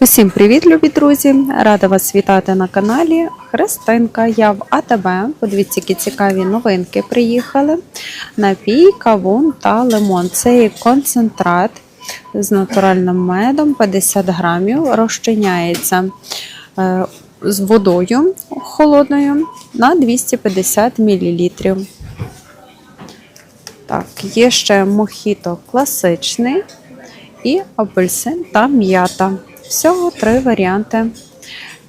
Усім привіт, любі друзі! Рада вас вітати на каналі Христинка. Я в АТБ. Подивіться, які цікаві новинки приїхали. Напій, кавун та лимон. Це концентрат з натуральним медом 50 грамів. Розчиняється е, з водою холодною на 250 мл. Так, є ще мохіто класичний і апельсин та м'ята. Всього три варіанти.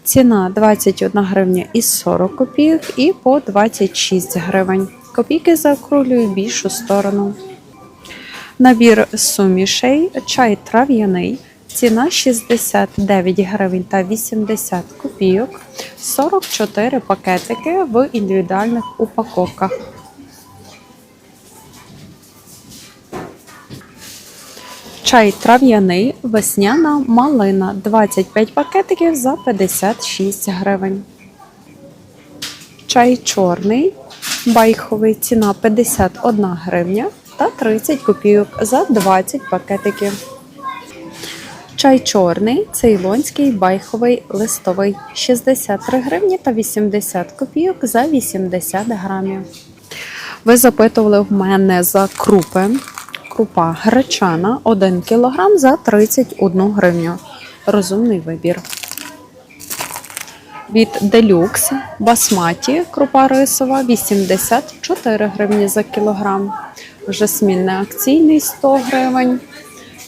Ціна 21 гривня і 40 копійок і по 26 гривень. Копійки заокруглюю більшу сторону. Набір сумішей, чай трав'яний. Ціна 69 гривень та 80 копійок, 44 пакетики в індивідуальних упаковках. Чай трав'яний, весняна малина 25 пакетиків за 56 гривень. Чай чорний, байховий ціна 51 гривня та 30 копійок за 20 пакетиків. Чай чорний, цейлонський байховий листовий 63 гривні та 80 копійок за 80 грамів. Ви запитували в мене за крупи. Крупа гречана 1 кг за 31 гривню. Розумний вибір. Від Deluxe басматі крупа рисова 84 гривні за кілограм. Жасмін акційний 100 гривень.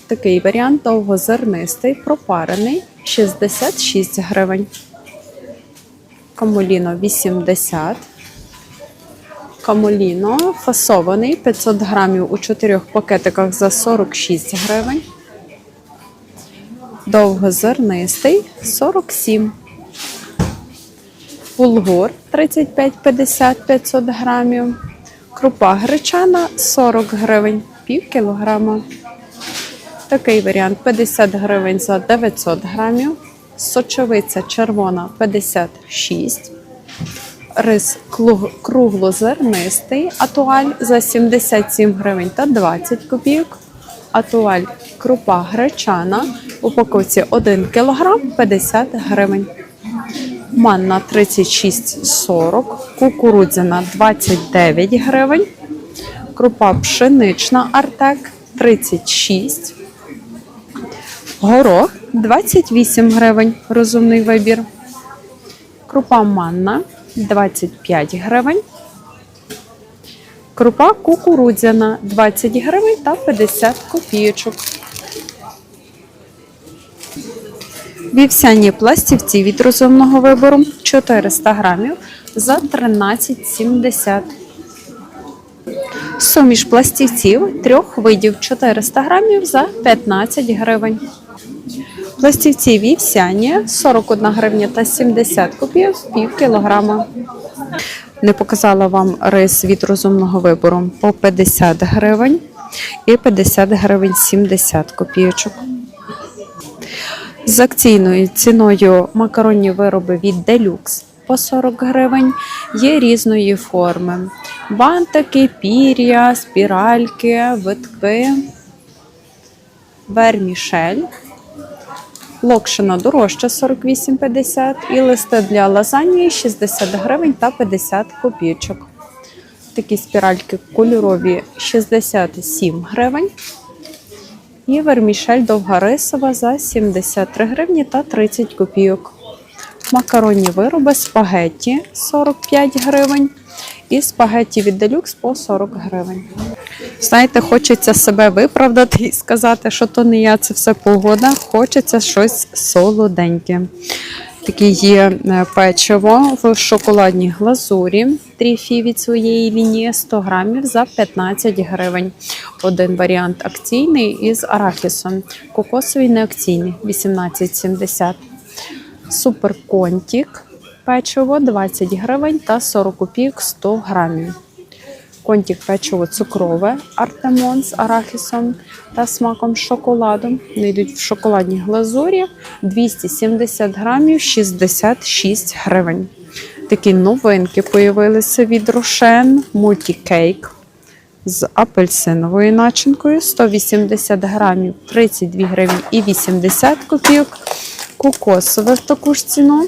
Такий варіант довгозернистий, пропарений 66 гривень. Камоліно 80 Камоліно фасований 500 грамів у 4 пакетиках за 46 гривень. Довгозернистий 47. Булгур 35-50 500 грамів. Крупа гречана 40 гривень, пів кілограма. Такий варіант 50 гривень за 900 грамів. Сочовиця червона 56 рис круглозернистий, атуаль за 77 гривень та 20 копійок. Атуаль крупа гречана в упаковці 1 кг 50 гривень. Манна 36,40, кукурудзяна 29 гривень. Крупа пшенична Артек 36. Горох 28 гривень. Розумний вибір. Крупа манна 25 гривень. Крупа кукурудзяна 20 гривень та 50 копійочок. Вівсяні пластівці від розумного вибору 400 грамів за 13,70. Суміш пластівців трьох видів 400 грамів за 15 гривень. Пластівці вівсяні 41 гривня та 70 копійок пів кілограма. Не показала вам рис від розумного вибору по 50 гривень і 50 гривень 70 копійочок. З акційною ціною макаронні вироби від Deluxe по 40 гривень є різної форми. Бантики, пір'я, спіральки, витки, вермішель. Локшина дорожча 48,50 і листи для лазаньї 60 гривень та 50 копійочок. Такі спіральки кольорові 67 гривень. І вермішель довгарисова за 73 гривні та 30 копійок. Макаронні вироби спагетті 45 гривень. І спагетті від Deluxe по 40 гривень. Знаєте, хочеться себе виправдати і сказати, що то не я, це все погода. Хочеться щось солоденьке. Таке є е, печиво в шоколадній глазурі. Тріфі від своєї лінії 100 грамів за 15 гривень. Один варіант акційний із арахісом. Кокосовий не акційний 18,70. Суперконтік печиво 20 гривень та 40 копійок 100 грамів. Контік печиво цукрове Артемон з арахісом та смаком шоколаду. Вони йдуть в шоколадній глазурі 270 грамів 66 гривень. Такі новинки появилися від Рошен мультікейк з апельсиновою начинкою 180 грамів 32 гривні і 80 копійок. Кокосове в таку ж ціну.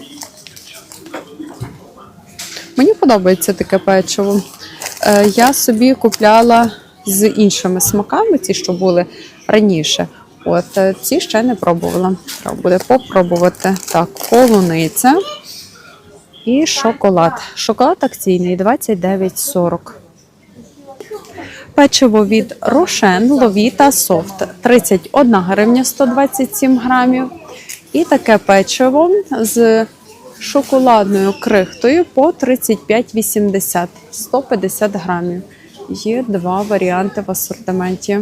Мені подобається таке печиво. Е, Я собі купляла з іншими смаками, ті, що були раніше. От е, ці ще не пробувала. Треба буде попробувати. Так, полуниця і шоколад. Шоколад акційний 29,40. Печиво від Рошен Ловіта Софт 31 гривня 127 грамів. І таке печиво з шоколадною крихтою по 35,80 150 грамів. Є два варіанти в асортименті.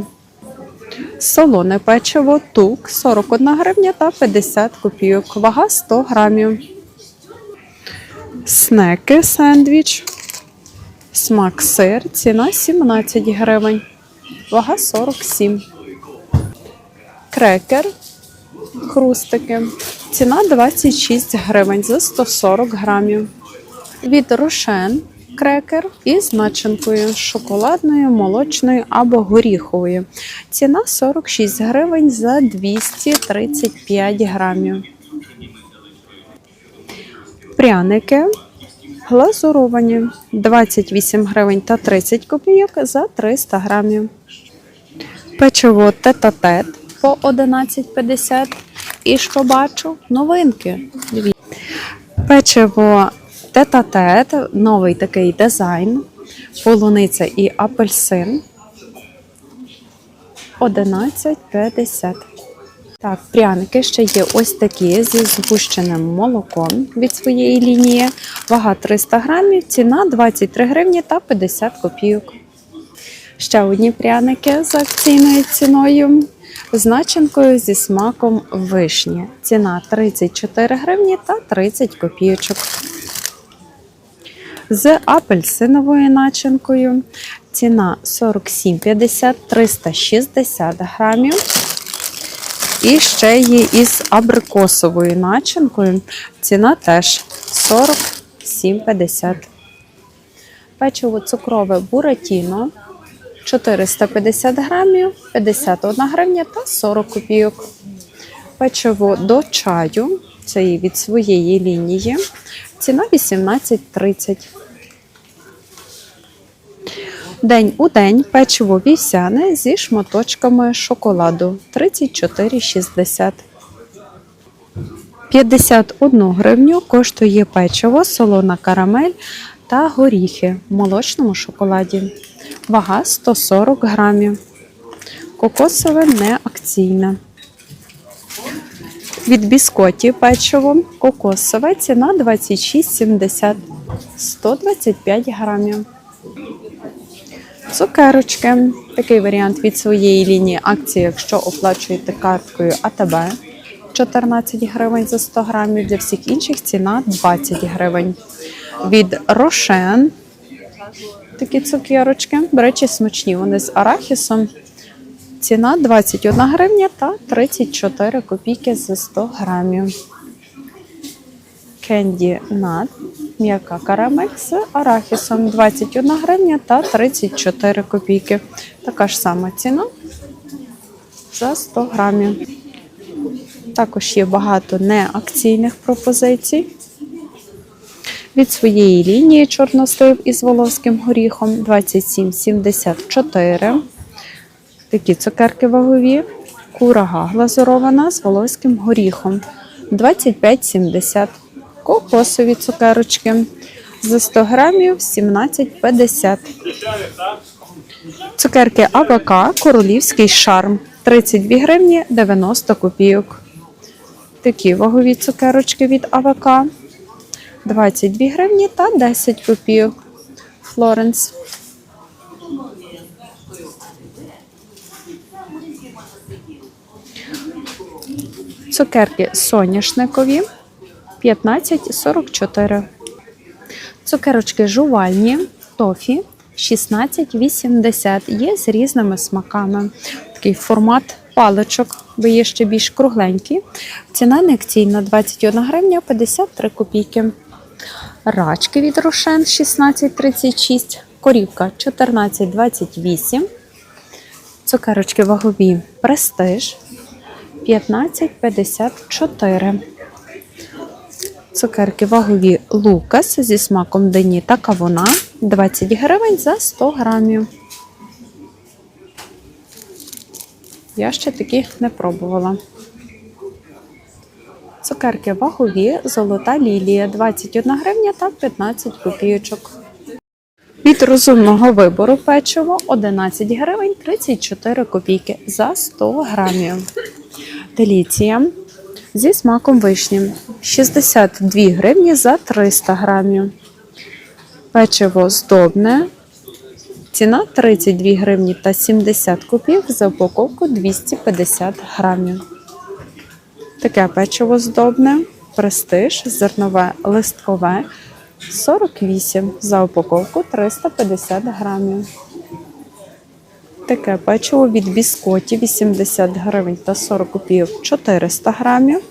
Солоне печиво тук 41 гривня та 50 копійок. Вага 100 грамів. Снеки сендвіч. Смак сир. Ціна 17 гривень. Вага 47. Крекер. Хрустики. Ціна 26 гривень за 140 грамів. Від Рошен крекер із начинкою шоколадною, молочною або горіховою. Ціна 46 гривень за 235 грамів. Пряники глазуровані 28 гривень та 30 копійок за 300 грамів. Печиво тет-а-тет по 11,50. І що бачу? Новинки. Печиво тет-а-тет, новий такий дизайн, полуниця і апельсин. 11,50. Так, пряники ще є ось такі зі згущеним молоком від своєї лінії. Вага 300 грамів, ціна 23 гривні та 50 копійок. Ще одні пряники з акційною ціною. З начинкою зі смаком вишні. Ціна 34 гривні та 30 копійочок. З апельсиновою начинкою. Ціна 47,50 360 грамів. І ще є із абрикосовою начинкою. Ціна теж 47,50. Печиво цукрове буратіно 450 грамів, 51 гривня та 40 копійок. Печиво до чаю, це від своєї лінії. Ціна 18,30. День у день печиво вівсяне зі шматочками шоколаду 34,60. 51 гривню коштує печиво, солона карамель та горіхи в молочному шоколаді. Вага 140 грамів. Кокосове не акційне. Від біскоті печиво кокосове ціна 26,70 125 грамів. Цукерочки. Такий варіант від своєї лінії акції, якщо оплачуєте карткою АТБ 14 гривень за 100 грамів. Для всіх інших ціна 20 гривень. Від Рошен такі цукерочки. До речі, смачні. Вони з арахісом. Ціна 21 гривня та 34 копійки за 100 грамів. Кенді нат. М'яка карамель з арахісом 21 гривня та 34 копійки. Така ж сама ціна за 100 грамів. Також є багато неакційних пропозицій. Від своєї лінії чорнослив із волоським горіхом 27,74. Такі цукерки вагові. Курага глазурована з волоським горіхом 25,70. Кокосові цукерочки за 100 грамів 17,50. Цукерки АВК Королівський шарм 32 гривні 90 копійок. Такі вагові цукерочки від АВК 22 гривні та 10 копійок. Флоренс. Цукерки соняшникові 15,44. Цукерочки жувальні, тофі 16,80. Є з різними смаками. Такий формат паличок, бо є ще більш кругленькі. Ціна не акційна 21 гривня 53 копійки. Рачки від Рошен 16,36. Корівка 14,28. Цукерочки вагові Престиж 15,54. Цукерки вагові Лукас зі смаком дині та кавуна 20 гривень за 100 грамів. Я ще такі не пробувала. Цукерки вагові золота лілія 21 гривня та 15 копійочок. Від розумного вибору печиво 11 гривень 34 копійки за 100 грамів. Деліція зі смаком вишні 62 гривні за 300 грамів. Печиво здобне. Ціна 32 гривні та 70 копійок за упаковку 250 грамів. Таке печиво здобне, престиж, зернове листкове 48 за упаковку 350 грамів. Таке печиво від біскоті 80 гривень та 40 копійок 400 грамів.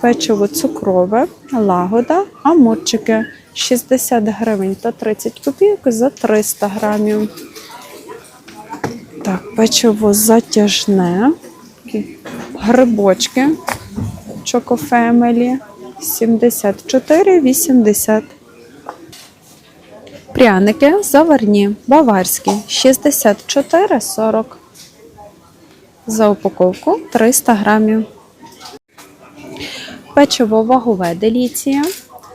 Печиво цукрове, лагода, амурчики 60 гривень та 30 копійок за 300 грамів. Так, печиво затяжне, грибочки Choco Family 74,80. Пряники заварні, баварські 64,40. За упаковку 300 грамів. Печиво вагове деліція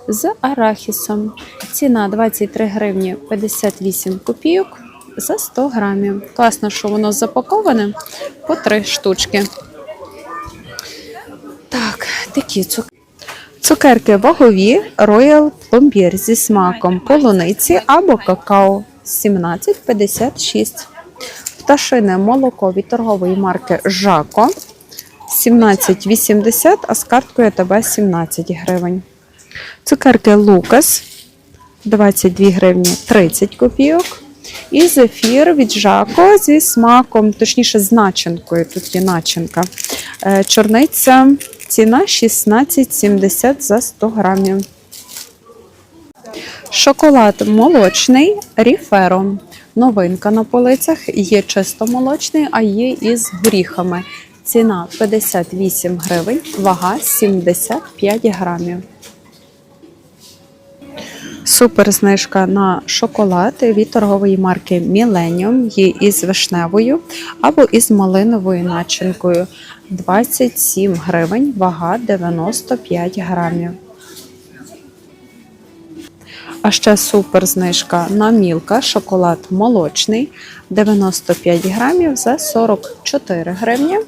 з арахісом. Ціна 23 гривні 58 копійок за 100 грамів. Класно, що воно запаковане по 3 штучки. Так, такі цукерки. Цукерки вагові Royal Plombier зі смаком полуниці або какао 17,56. Пташине молоко від торгової марки Жако 17,80, а з карткою ТБ 17 гривень. Цукерки Лукас 22 гривні 30 копійок. І зефір від Жако зі смаком, точніше, з начинкою. Тут є начинка. Е, Чорниця ціна 16,70 за 100 грамів. Шоколад молочний Ріферо. Новинка на полицях. Є чисто молочний, а є із горіхами. Ціна 58 гривень, вага 75 грамів. Супер знижка на шоколад від торгової марки Millennium. Є із вишневою або із малиновою начинкою. 27 гривень, вага 95 грамів. А ще супер знижка на мілка шоколад молочний 95 грамів за 44 гривні.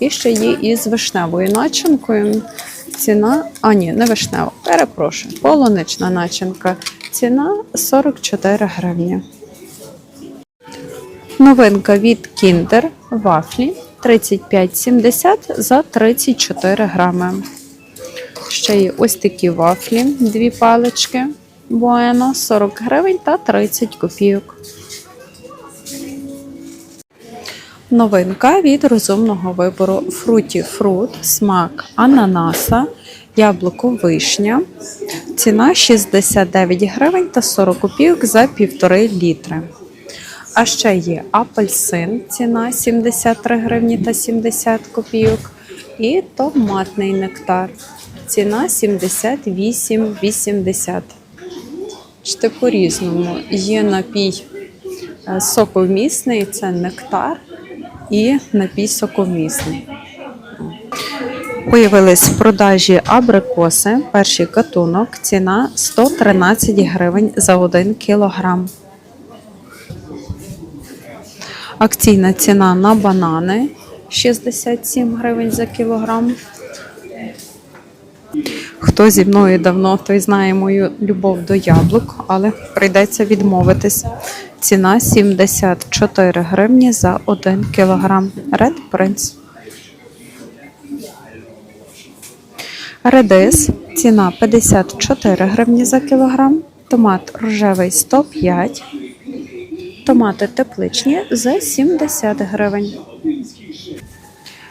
І ще є із вишневою начинкою. Ціна, а ні, не вишнева, перепрошую, полунична начинка. Ціна 44 гривні. Новинка від Kinder вафлі 35,70 за 34 грами. Ще є ось такі вафлі, дві палички. Буено 40 гривень та 30 копійок. Новинка від розумного вибору фруті фрут, смак ананаса, яблуко вишня. Ціна 69 гривень та 40 копійок за півтори літри. А ще є апельсин, ціна 73 гривні та 70 копійок. І томатний нектар. Ціна 78,80. Ще по-різному. Є напій е, соковмісний, це нектар і напій соковмісний. Появились в продажі абрикоси, перший катунок, ціна 113 гривень за 1 кілограм. Акційна ціна на банани 67 гривень за кілограм. Хто зі мною давно, той знає мою любов до яблук, але прийдеться відмовитись. Ціна 74 гривні за 1 кілограм. Red Prince. Редис. Ціна 54 гривні за кілограм. Томат рожевий 105. Томати тепличні за 70 гривень.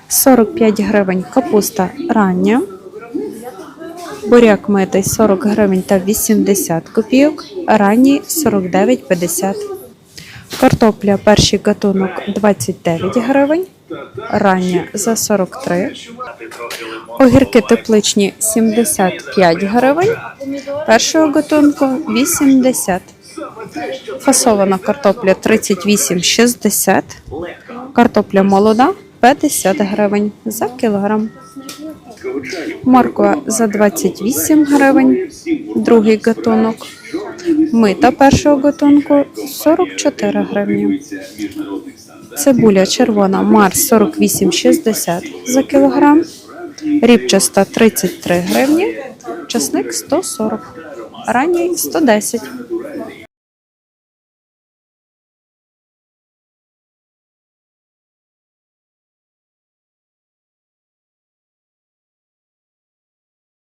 45 гривень капуста рання. Буряк митий 40 гривень та 80 копійок, ранній 49,50. Картопля перший гатунок 29 гривень, рання за 43. Огірки тепличні 75 гривень. Першого готунку 80. Фасована картопля 38,60. Картопля молода 50 гривень за кілограм. Морква за 28 гривень. Другий гатунок. Мита першого гатунку 44 гривні. Цибуля червона Марс 48,60 за кілограм. Рібчаста 33 гривні. Часник 140. Ранній 110.